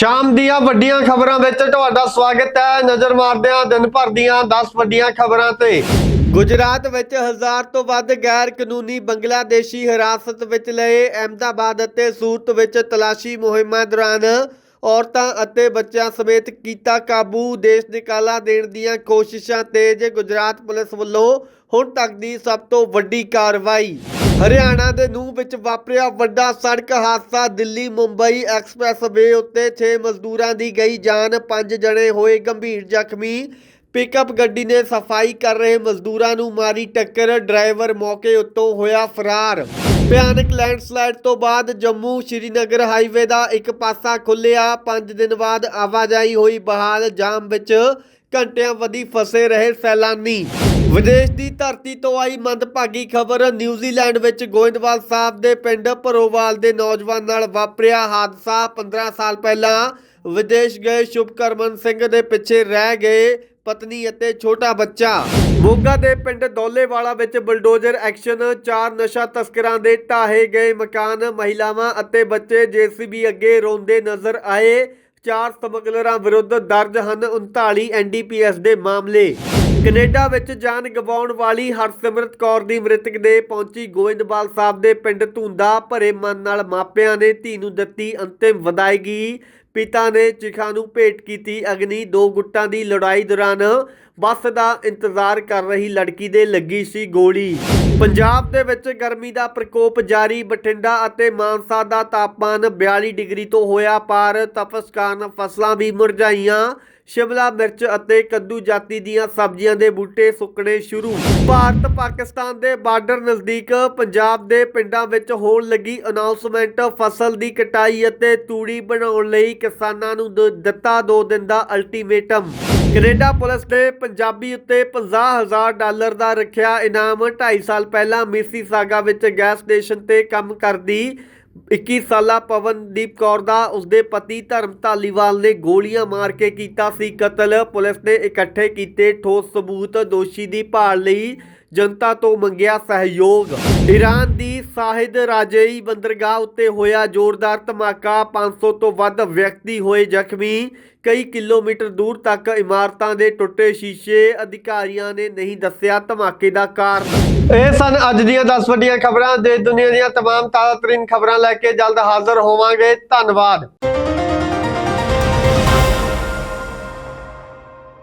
ਸ਼ਾਮ ਦੀਆਂ ਵੱਡੀਆਂ ਖਬਰਾਂ ਵਿੱਚ ਤੁਹਾਡਾ ਸਵਾਗਤ ਹੈ। ਨਜ਼ਰ ਮਾਰਦੇ ਹਾਂ ਦਿਨ ਭਰ ਦੀਆਂ 10 ਵੱਡੀਆਂ ਖਬਰਾਂ ਤੇ। ਗੁਜਰਾਤ ਵਿੱਚ ਹਜ਼ਾਰ ਤੋਂ ਵੱਧ ਗੈਰ ਕਾਨੂੰਨੀ ਬੰਗਲਾਦੇਸ਼ੀ ਹਿਰਾਸਤ ਵਿੱਚ ਲਏ ਅਹਿਮਦਾਬਾਦ ਅਤੇ ਸੂਰਤ ਵਿੱਚ ਤਲਾਸ਼ੀ ਮੁਹਿੰਮਾਂ ਦੌਰਾਨ ਔਰਤਾਂ ਅਤੇ ਬੱਚਿਆਂ ਸਮੇਤ ਕੀਤਾ ਕਾਬੂ। ਦੇਸ਼ ਨਿਕਾਲਾ ਦੇਣ ਦੀਆਂ ਕੋਸ਼ਿਸ਼ਾਂ ਤੇਜ਼। ਗੁਜਰਾਤ ਪੁਲਿਸ ਵੱਲੋਂ ਹੁਣ ਤੱਕ ਦੀ ਸਭ ਤੋਂ ਵੱਡੀ ਕਾਰਵਾਈ। ਹਰਿਆਣਾ ਦੇ ਨੂਹ ਵਿੱਚ ਵਾਪਰਿਆ ਵੱਡਾ ਸੜਕ ਹਾਦਸਾ। ਦਿੱਲੀ ਮੁੰਬਈ ਐਕਸਪ੍ਰੈਸਵੇ ਉੱਤੇ 6 ਮਜ਼ਦੂਰਾਂ ਦੀ ਗਈ ਜਾਨ 5 ਜਣੇ ਹੋਏ ਗੰਭੀਰ ਜ਼ਖਮੀ। ਪਿਕਅਪ ਗੱਡੀ ਨੇ ਸਫ਼ਾਈ ਕਰ ਰਹੇ ਮਜ਼ਦੂਰਾਂ ਨੂੰ ਮਾਰੀ ਟੱਕਰ, ਡਰਾਈਵਰ ਮੌਕੇ ਉੱਤੋਂ ਹੋਇਆ ਫਰਾਰ। ਭਿਆਨਕ ਲੈਂਡਸਲਾਈਡ ਤੋਂ ਬਾਅਦ ਜੰਮੂ ਸ਼੍ਰੀਨਗਰ ਹਾਈਵੇ ਦਾ ਇੱਕ ਪਾਸਾ ਖੁੱਲਿਆ 5 ਦਿਨ ਬਾਅਦ ਆਵਾਜਾਈ ਹੋਈ ਬਹਾਲ, ਜਾਮ ਵਿੱਚ ਘੰਟਿਆਂ ਵਧੀ ਫਸੇ ਰਹੇ ਸੈਲਾਨੀ। ਵਿਦੇਸ਼ ਦੀ ਧਰਤੀ ਤੋਂ ਆਈ ਮੰਦਭਾਗੀ ਖਬਰ ਨਿਊਜ਼ੀਲੈਂਡ ਵਿੱਚ ਗੋਇੰਦਵਾਲ ਸਾਹਿਬ ਦੇ ਪਿੰਡ ਭਰੋਵਾਲ ਦੇ ਨੌਜਵਾਨ ਨਾਲ ਵਾਪਰਿਆ ਹਾਦਸਾ। 15 ਸਾਲ ਪਹਿਲਾਂ ਵਿਦੇਸ਼ ਗਏ ਸ਼ੁਭਕਰਮਨ ਸਿੰਘ ਦੇ ਪਿੱਛੇ ਰਹਿ ਗਏ ਪਤਨੀ ਅਤੇ ਛੋਟਾ ਬੱਚਾ। ਮੋਗਾ ਦੇ ਪਿੰਡ ਦੌਲੇਵਾਲਾ ਵਿੱਚ ਬਲਡੋਜ਼ਰ ਐਕਸ਼ਨ ਚਾਰ ਨਸ਼ਾ ਤਸਕਰਾਂ ਦੇ ਢਾਹੇ ਗਏ ਮਕਾਨ, ਮਹਿਲਾਵਾਂ ਅਤੇ ਬੱਚੇ ਜੀਸੀਬੀ ਅੱਗੇ ਰੋਂਦੇ ਨਜ਼ਰ ਆਏ। ਚਾਰ ਸਮਗਲਰਾਂ ਵਿਰੁੱਧ ਦਰਜ ਹਨ 39 ਐਨਡੀਪੀਐਸ ਦੇ ਮਾਮਲੇ। ਕੈਨੇਡਾ ਵਿੱਚ ਜਾਨ ਗਵਾਉਣ ਵਾਲੀ ਹਰਸਿਮਰਤ ਕੌਰ ਦੀ ਮ੍ਰਿਤਕ ਦੇ ਪਹੁੰਚੀ ਗੋਇੰਦਵਾਲ ਸਾਹਿਬ ਦੇ ਪਿੰਡ ਧੁੰਦਾ ਭਰੇ ਮਨ ਨਾਲ ਮਾਪਿਆਂ ਨੇ ਧੀ ਨੂੰ ਦਿੱਤੀ ਅੰਤਿਮ ਵਿਦਾਇਗੀ। ਪਿਤਾ ਨੇ ਚਿਖਾ ਨੂੰ ਭੇਟ ਕੀਤੀ ਅਗਨੀ। ਦੋ ਗੁੱਟਾਂ ਦੀ ਲੜਾਈ ਦੌਰਾਨ ਬੱਸ ਦਾ ਇੰਤਜ਼ਾਰ ਕਰ ਰਹੀ ਲੜਕੀ ਦੇ ਲੱਗੀ ਸੀ ਗੋਲੀ। ਪੰਜਾਬ ਦੇ ਵਿੱਚ ਗਰਮੀ ਦਾ ਪ੍ਰਕੋਪ ਜਾਰੀ। ਬਠਿੰਡਾ ਅਤੇ ਮਾਨਸਾ ਦਾ ਤਾਪਮਾਨ 42 ਡਿਗਰੀ ਤੋਂ ਹੋਇਆ ਪਾਰ। ਤਪਸ ਕਾਰਨ ਫਸਲਾਂ ਵੀ ਮੁਰਝਾਈਆਂ। ਸ਼ਿਮਲਾ ਮਿਰਚ ਅਤੇ ਕੱਦੂ ਜਾਤੀ ਦੀਆਂ ਸਬਜ਼ੀਆਂ ਦੇ ਬੂਟੇ ਸੁੱਕਣੇ ਸ਼ੁਰੂ। ਭਾਰਤ, ਪਾਕਿਸਤਾਨ ਦੇ ਬਾਰਡਰ ਨਜ਼ਦੀਕ ਪੰਜਾਬ ਦੇ ਪਿੰਡਾਂ ਵਿੱਚ ਹੋਣ ਲੱਗੀ ਅਨਾਉਂਸਮੈਂਟ ਫਸਲ ਦੀ ਕਟਾਈ ਅਤੇ ਤੂੜੀ ਬਣਾਉਣ ਲਈ ਕਿਸਾਨਾਂ ਨੂੰ ਦ- ਦਿੱਤਾ 2 ਦਿਨ ਦਾ ਅਲਟੀਮੇਟਮ। ਕੈਨੇਡਾ ਪੁਲਿਸ ਨੇ ਪੰਜਾਬੀ ਉੱਤੇ 50000 ਡਾਲਰ ਦਾ ਰੱਖਿਆ ਇਨਾਮ 2.5 ਸਾਲ ਪਹਿਲਾਂ ਮਿਸੀਸਾਗਾ ਵਿੱਚ ਗੈਸ ਸਟੇਸ਼ਨ ਤੇ ਕੰਮ ਕਰਦੀ 21 ਸਾਲਾ ਪਵਨਦੀਪ ਕੌਰ ਦਾ ਉਸਦੇ ਪਤੀ ਧਰਮ ਧਾਲੀਵਾਲ ਨੇ ਗੋਲੀਆਂ ਮਾਰ ਕੇ ਕੀਤਾ ਸੀ ਕਤਲ। ਪੁਲਿਸ ਨੇ ਇਕੱਠੇ ਕੀਤੇ ਠੋਸ ਸਬੂਤ। ਦੋਸ਼ੀ ਦੀ ਭਾਲ ਲਈ ਜਨਤਾ ਤੋਂ ਮੰਗਿਆ ਸਹਿਯੋਗ। ਈਰਾਨ ਦੀ ਸਾਹਿਦ ਰਾਜੇਈ ਬੰਦਰਗਾਹ ਉੱਤੇ ਹੋਇਆ ਜ਼ੋਰਦਾਰ ਧਮਾਕਾ। 500 ਤੋਂ ਵੱਧ ਵਿਅਕਤੀ ਹੋਏ ਜ਼ਖਮੀ। ਕਈ ਕਿਲੋਮੀਟਰ ਦੂਰ ਤੱਕ ਇਮਾਰਤਾਂ ਦੇ ਟੁੱਟੇ ਸ਼ੀਸ਼ੇ ਅਧਿਕਾਰੀਆਂ ਨੇ ਨਹੀਂ ਦੱਸਿਆ ਧਮਾਕੇ ਦਾ ਕਾਰਨ। ਇਹ ਸਨ ਅੱਜ ਦੀਆਂ 10 ਵੱਡੀਆਂ ਖਬਰਾਂ ਦੇ ਦੁਨੀਆ ਦੀਆਂ तमाम ਤਾਜ਼ਾਤਰੀਨ ਖਬਰਾਂ ਲੈ ਕੇ ਜਲਦ ਹਾਜ਼ਰ ਹੋਵਾਂਗੇ ਧੰਨਵਾਦ